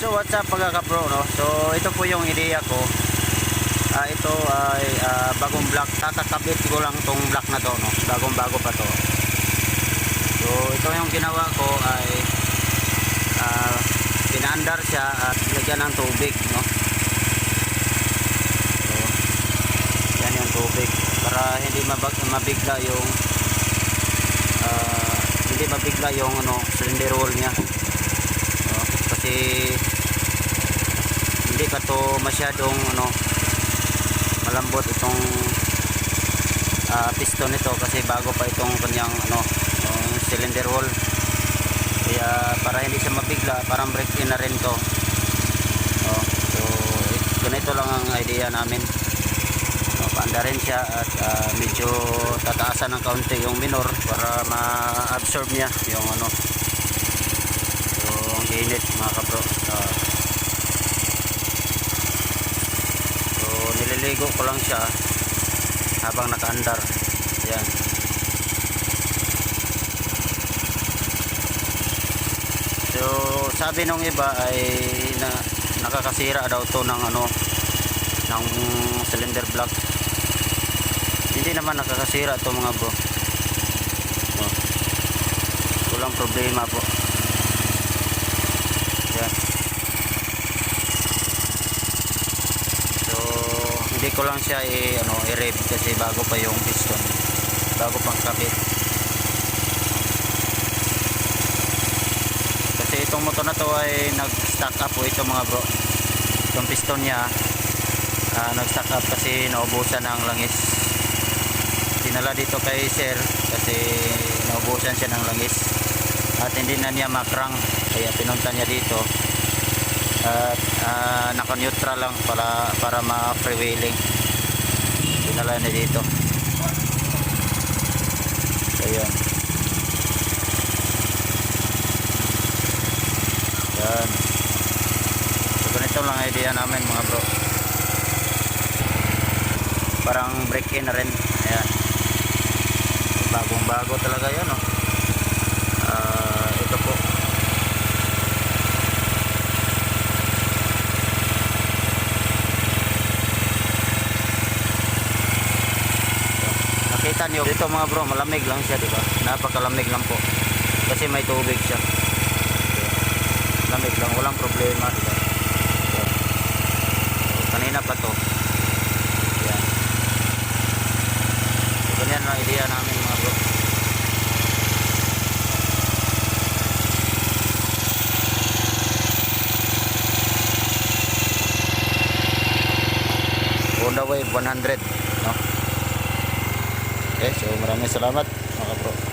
So what's up mga kapro no? So ito po yung ideya ko. Ah ito ay ah, bagong block. Kakakabit ko lang tong block na to no. Bagong bago pa to. So ito yung ginawa ko ay ah pinaandar siya at lagyan ng tubig no. So yan yung tubig para hindi mabag mabigla yung ah, hindi mabigla yung ano cylinder wall niya. No? Kasi to masyadong ano malambot itong ah, piston nito kasi bago pa itong kanyang ano yung cylinder wall. Kaya para hindi siya mabigla parang break in na rin to. Oh, so it- ganito lang ang idea namin. So, paanda rin siya at ah, medyo tataasan ng kaunti yung minor para ma-absorb niya yung ano so ang init mga kapro Ah, so nililigo ko lang siya habang nakaandar. Yan so sabi nung iba ay na, nakakasira daw to ng ano ng cylinder block. Hindi naman nakakasira to mga bro. Oh. walang problema po yan so hindi ko lang siya i ano i-rev kasi bago pa yung piston. Bago pang kabit kasi itong motor na to ay nag-stack up po ito mga bro. Itong piston niya ah, nag-stack up kasi naubusan ng langis. Dinala dito kay sir kasi naubusan siya ng langis. At hindi na niya makrang kaya pinunta niya dito at ah, naka-neutral lang para para ma-freewheeling dinala niya dito. So yun yan so ganito lang ang idea namin mga bro. Parang break in na rin. Ayan. Bagong bago talaga yan oh. Ah, ito po nakita niyo dito mga bro malamig lang siya di ba napakalamig lang po. Kasi may tubig siya. Lamig lang walang problema di ba so, kanina pa to. Yan so, ganyan ang idea namin mga bro. Honda Wave 100 no? Okay, so maraming salamat mga bro